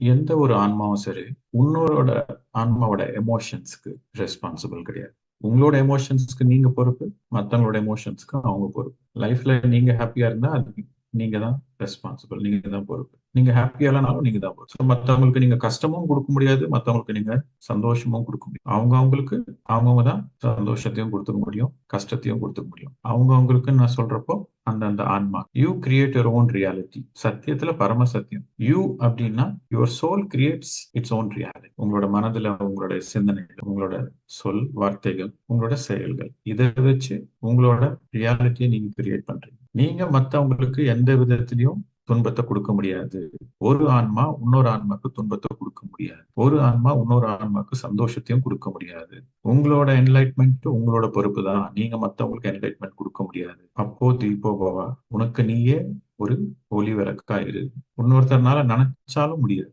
எந்த ஒரு ஆன்மாவும் சரி உன்னோட ஆன்மாவோட எமோஷன்ஸ்க்கு ரெஸ்பான்சிபிள் கிடையாது. உங்களோட எமோஷன்ஸ்க்கு நீங்க பொறுப்பு மற்றவங்களோட எமோஷன்ஸ்க்கு அவங்க பொறுப்பு. லைஃப்ல நீங்க ஹாப்பியா இருந்தா அது நீங்க தான் ரெஸ்பான்சிபிள் நீங்க தான் பொறுப்பு. நீங்க ஹாப்பியா இல்லைனாலும் நீங்க தான் பொறுப்பு. மற்றவங்களுக்கு நீங்க கஷ்டமும் கொடுக்க முடியாது மற்றவங்களுக்கு நீங்க சந்தோஷமும் கொடுக்க முடியும். அவங்க அவங்களுக்கு அவங்கவுங்க தான் சந்தோஷத்தையும் கொடுத்துக்க முடியும் கஷ்டத்தையும் கொடுத்துக்க முடியும். அவங்க அவங்களுக்கு நான் சொல்றப்போ அந்தந்த ஆன்மா. You create your own reality சத்தியத்துல பரம சத்தியம். யூ அப்படின்னா your soul creates its own reality உங்களோட மனதுல உங்களோட சிந்தனைகள் உங்களோட சொல் வார்த்தைகள் உங்களோட செயல்கள் இதை வச்சு உங்களோட ரியாலிட்டியை நீங்க கிரியேட் பண்றீங்க. நீங்க மத்தவங்களுக்கு எந்த விதத்திலையும் துன்பத்தை கொடுக்க முடியாது. ஒரு ஆன்மா இன்னொரு ஆன்மாக்கு துன்பத்தை கொடுக்க முடியாது. ஒரு ஆன்மா இன்னொரு ஆன்மாக்கு சந்தோஷத்தையும் கொடுக்க முடியாது. உங்களோட என்லைட்மெண்ட் உங்களோட பொறுப்பு தான். நீங்க மத்தவங்களுக்கு என்லைட்மெண்ட் கொடுக்க முடியாது. அப்போ தீபோ பவா உனக்கு நீயே ஒரு ஒளி விளக்கா இரு இன்னொருத்தர்னால நினைச்சாலும் முடியாது.